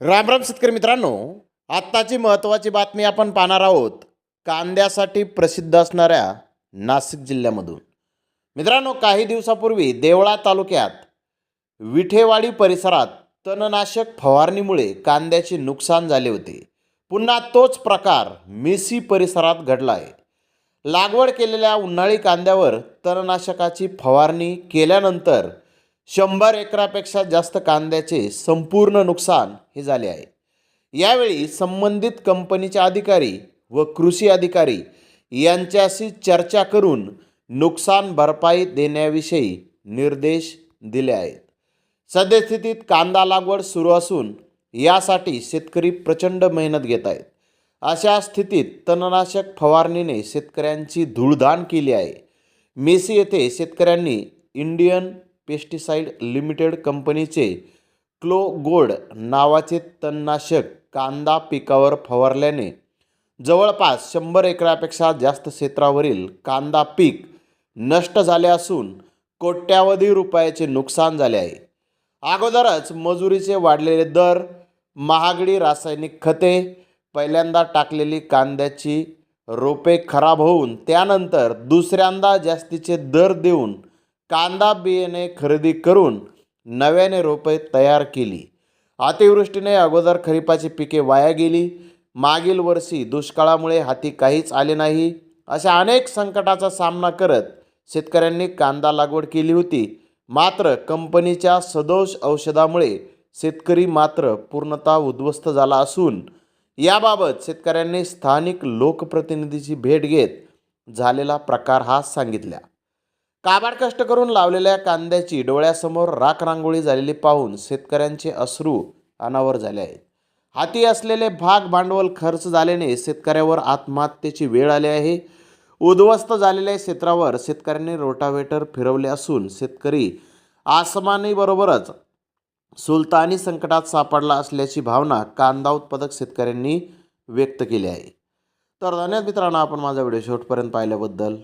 रामराम शेतकरी मित्रांनो आत्ताची महत्त्वाची बातमी आपण पाहणार आहोत कांद्यासाठी प्रसिद्ध असणाऱ्या नाशिक जिल्ह्यामधून. मित्रांनो काही दिवसापूर्वी देवळा तालुक्यात विठेवाडी परिसरात तणनाशक फवारणीमुळे कांद्याचे नुकसान झाले होते. पुन्हा तोच प्रकार मेसी परिसरात घडला आहे लागवड केलेल्या उन्हाळी कांद्यावर तणनाशकाची फवारणी केल्यानंतर शंभर एकरापेक्षा जास्त कांद्याचे संपूर्ण नुकसान हे झाले आहे. यावेळी संबंधित कंपनीच्या अधिकारी व कृषी अधिकारी यांच्याशी चर्चा करून नुकसान भरपाई देण्याविषयी निर्देश दिले आहेत. सद्यस्थितीत कांदा लागवड सुरू असून यासाठी शेतकरी प्रचंड मेहनत घेत आहेत. अशा स्थितीत तणनाशक फवारणीने शेतकऱ्यांची धूळधाण केली आहे. मेसी येथे शेतकऱ्यांनी इंडियन पेस्टिसाइड लिमिटेड कंपनीचे क्लो गोल्ड नावाचे तणनाशक कांदा पिकावर फवारल्याने जवळपास शंभर एकरापेक्षा जास्त क्षेत्रावरील कांदा पीक नष्ट झाले असून कोट्यावधी रुपयाचे नुकसान झाले आहे. अगोदरच मजुरीचे वाढलेले दर महागडी रासायनिक खते पहिल्यांदा टाकलेली कांद्याची रोपे खराब होऊन त्यानंतर दुसऱ्यांदा जास्तीचे दर देऊन कांदा बियाणे खरेदी करून नव्याने रोपे तयार केली. अतिवृष्टीने अगोदर खरीपाची पिके वाया गेली. मागील वर्षी दुष्काळामुळे हाती काहीच आले नाही. अशा अनेक संकटाचा सामना करत शेतकऱ्यांनी कांदा लागवड केली होती. मात्र कंपनीच्या सदोष औषधामुळे शेतकरी मात्र पूर्णतः उद्ध्वस्त झाला असून याबाबत शेतकऱ्यांनी स्थानिक लोकप्रतिनिधीची भेट घेत झालेला प्रकार हा सांगितला. काबाड कष्ट करून लावलेल्या कांद्याची डोळ्यासमोर राख रांगोळी झालेली पाहून शेतकऱ्यांचे अश्रू अनावर झाले आहेत. हाती असलेले भाग भांडवल खर्च झाल्याने शेतकऱ्यावर आत्महत्येची वेळ आली आहे. उद्ध्वस्त झालेल्या क्षेत्रावर शेतकऱ्यांनी रोटावेटर फिरवले असून शेतकरी आसमानीबरोबरच सुलतानी संकटात सापडला असल्याची भावना कांदा उत्पादक शेतकऱ्यांनी व्यक्त केली आहे. तर धन्यवाद मित्रांनो आपण माझा व्हिडिओ शेवटपर्यंत पाहिल्याबद्दल.